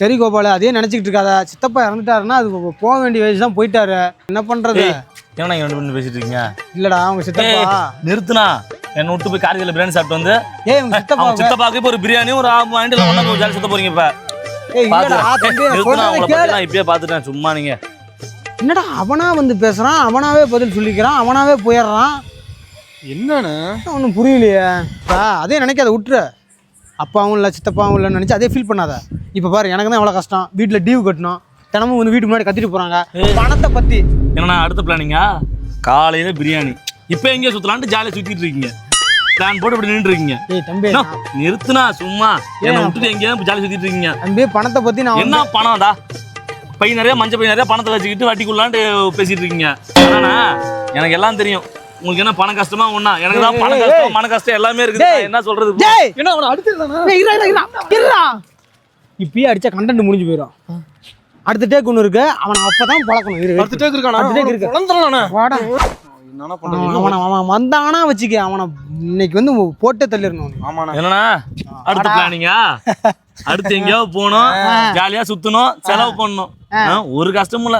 சரி கோபால் அதே நினச்சிக்கிட்டு இருக்காத. சித்தப்பா இறந்துட்டாருன்னா அது போக வேண்டிய வயசு தான் போயிட்டாரு. என்ன பண்ணுறது என்ன நீங்க ரெண்டு பேரும் பேசிட்டு இருக்கீங்க? இல்லடா அவங்க சித்தப்பா. நிறுத்துனா என்ன விட்டு போய் கார்கில பிரியாணி சாப்பிட்டு வந்து ஏய் உங்க சித்தப்பா சித்தப்பாக்கு இப்போ ஒரு பிரியாணி ஒரு வாங்கிட்டு ஒண்ணா போய் ஜாலி சுத்த போறீங்க இப்ப. இப்பயே பாத்துட்டேன் சும்மா நீங்க. என்னடா அவனா வந்து பேசுறான் அவனாவே பதில் சொல்லிக்கிறான் அவனாவே போயிடுறான். என்னண்ணே? ஒன்றும் புரியலையே. அதே நினைக்காத விட்டுரு. அப்பாவும் இல்லை சித்தப்பாவும் இல்லைன்னு நினச்சி அதே ஃபீல் பண்ணாத. இப்போ பாரு எனக்கு தான் எவ்வளோ கஷ்டம். வீட்டில் டியூ கட்டணும். தினமும் வந்து வீட்டுக்கு முன்னாடி கத்திட்டு போகிறாங்க பணத்தை பற்றி என்னண்ணா அடுத்த பிளானிங்கா காலையில பிரியாணி. இப்போ எங்கேயோ சுத்தலான்ட்டு ஜாலியா சுத்திட்டு இருக்கீங்க. பிளான் போட்டு இப்படி நின்று இருக்கீங்க? நிறுத்துனா சும்மா. என்ன விட்டுட்டு எங்கேயோ ஜாலி சுத்திட்டு இருக்கீங்க. தம்பி பணத்தை பற்றி நான் என்ன பணம்டா பை நிறைய மஞ்சள் பை நிறைய பணத்தை வச்சுக்கிட்டு வட்டிக்குள்ளான்ட்டு பேசிட்டு இருக்கீங்க. அதானே? எனக்கு எல்லாம் தெரியும். உங்களுக்கு என்ன பணம் கஷ்டமா ஒண்ணா எனக்கு தான் பணம் கஷ்டம் மன கஷ்டம் எல்லாமே இருக்குது. என்ன சொல்றது டேய் என்ன அவனை இருடா. இப்பயே அடிச்சா கண்டென்ட் முடிஞ்சு போயிடும் அடுத்த டேக் ஒன்று இருக்கு. அவனை அப்பதான் பழக்கணும். இரு, அடுத்த டேக் இருக்கானா அடுத்த take இருக்கு. அவன் அவனை வந்தானா வச்சுக்க அவனை இன்னைக்கு வந்து போட்டே தள்ளிடணும் என்னண்ணா? அடுத்த பிளானிங்கா அடுத்து எங்கேயாவது போகணும். ஜாலியா சுத்தணும் செலவு பண்ணணும். ஆ, ஒரு கஷ்டமும் இல்ல.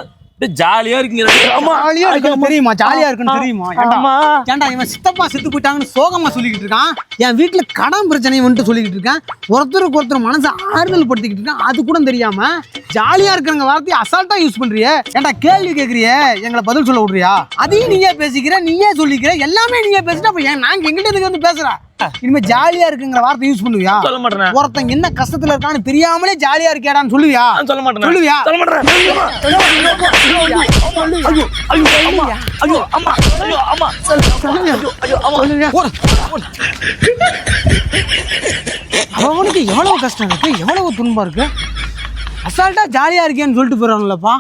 ஜாலியா இருக்கீங்க தெரியுமா? ஜாலியா இருக்குன்னு தெரியுமா? ஏன்டா இவன் சித்தப்பா செத்து போயிட்டாங்கன்னு சோகமா சொல்லிக்கிட்டு இருக்கான்? என் வீட்டுல கடன் பிரச்சனை வந்துட்டு சொல்லிக்கிட்டு இருக்கேன். ஒருத்தருக்கு ஒருத்தர் மனசை ஆறுதல் படுத்திக்கிட்டு இருக்கான். அது கூட தெரியாம ஜாலியா இருக்கிறங்க வார்த்தையை அசால்ட்டா யூஸ் பண்றியே. ஏன்டா கேள்வி கேக்குறியே? எங்களை பதில் சொல்ல விடுறியா? அதையும் நீயே பேசிக்கிற நீயே சொல்லிக்கிற எல்லாமே நீயே பேசிட்டா அப்ப நாங்க எங்கிட்ட இதுக்கு வந்து பேசுற? இனிமே ஜாலியா இருக்குங்கிற வார்த்தை யூஸ் பண்ணுவியா? சொல்ல மாட்டேன். ஒருத்தன் என்ன கஷ்டத்துல இருக்கான்னு தெரியாமலே ஜாலியா இருக்கியாடான்னு சொல்லுவியா? சொல்ல மாட்டேன். சொல்லுவியா? சொல்ல மாட்டேன். ஐயோ ஐயோ அம்மா ஐயோ அம்மா ஐயோ அம்மா சொல்லுவியா ஐயோ அம்மா. சொல்லுங்க. போடு, போடு. அவனுக்கு எவ்வளவு கஷ்டம் இருக்கு? எவ்வளவு துன்பம் இருக்கு? அசால்ட்டா ஜாலியா இருக்கேன்னு சொல்லிட்டு போறான்லப்பா